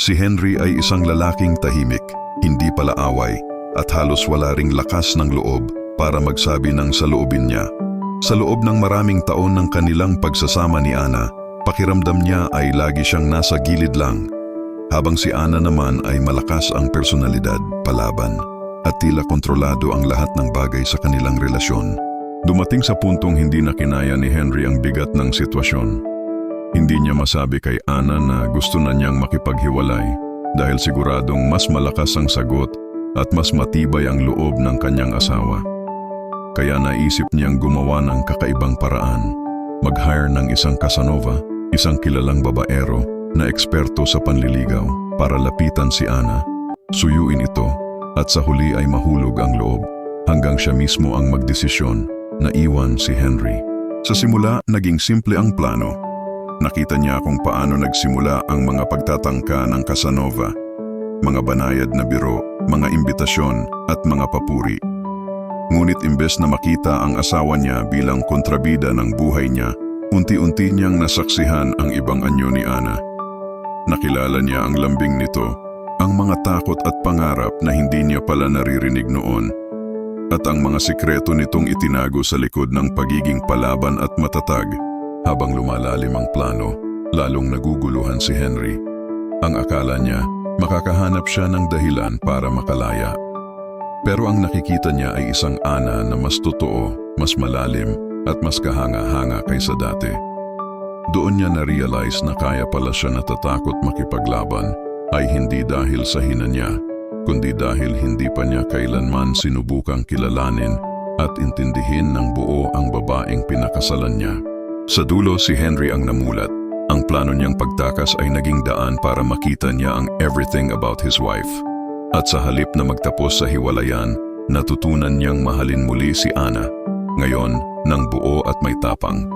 Si Henry ay isang lalaking tahimik, hindi pala away, at halos wala ring lakas ng loob para magsabi ng saloobin niya. Sa loob ng maraming taon ng kanilang pagsasama ni Ana, pakiramdam niya ay lagi siyang nasa gilid lang. Habang si Ana naman ay malakas ang personalidad, palaban, at tila kontrolado ang lahat ng bagay sa kanilang relasyon. Dumating sa puntong hindi na kinaya ni Henry ang bigat ng sitwasyon. Hindi niya masabi kay Ana na gusto na niyang makipaghiwalay dahil siguradong mas malakas ang sagot at mas matibay ang loob ng kanyang asawa. Kaya naisip niyang gumawa ng kakaibang paraan, mag-hire ng isang Casanova, isang kilalang babaero na eksperto sa panliligaw para lapitan si Ana, suyuin ito at sa huli ay mahulog ang loob hanggang siya mismo ang magdesisyon na iwan si Henry. Sa simula, naging simple ang plano. Nakita niya kung paano nagsimula ang mga pagtatangka ng Casanova, mga banayad na biro, mga imbitasyon at mga papuri. Ngunit imbes na makita ang asawa niya bilang kontrabida ng buhay niya, unti-unti niyang nasaksihan ang ibang anyo ni Ana. Nakilala niya ang lambing nito, ang mga takot at pangarap na hindi niya pala naririnig noon, at ang mga sikreto nitong itinago sa likod ng pagiging palaban at matatag. Habang lumalalim ang plano, lalong naguguluhan si Henry. Ang akala niya, makakahanap siya ng dahilan para makalaya. Pero ang nakikita niya ay isang Ana na mas totoo, mas malalim, at mas kahanga-hanga kaysa dati. Doon niya na-realize na kaya pala siya natatakot makipaglaban ay hindi dahil sa hina niya, kundi dahil hindi pa niya kailanman sinubukang kilalanin at intindihin ng buo ang babaeng pinakasalan niya. Sa dulo si Henry ang namulat. Ang plano niyang pagtakas ay naging daan para makita niya ang everything about his wife. At sa halip na magtapos sa hiwalayan, natutunan niyang mahalin muli si Ana. Ngayon, ng buo at may tapang.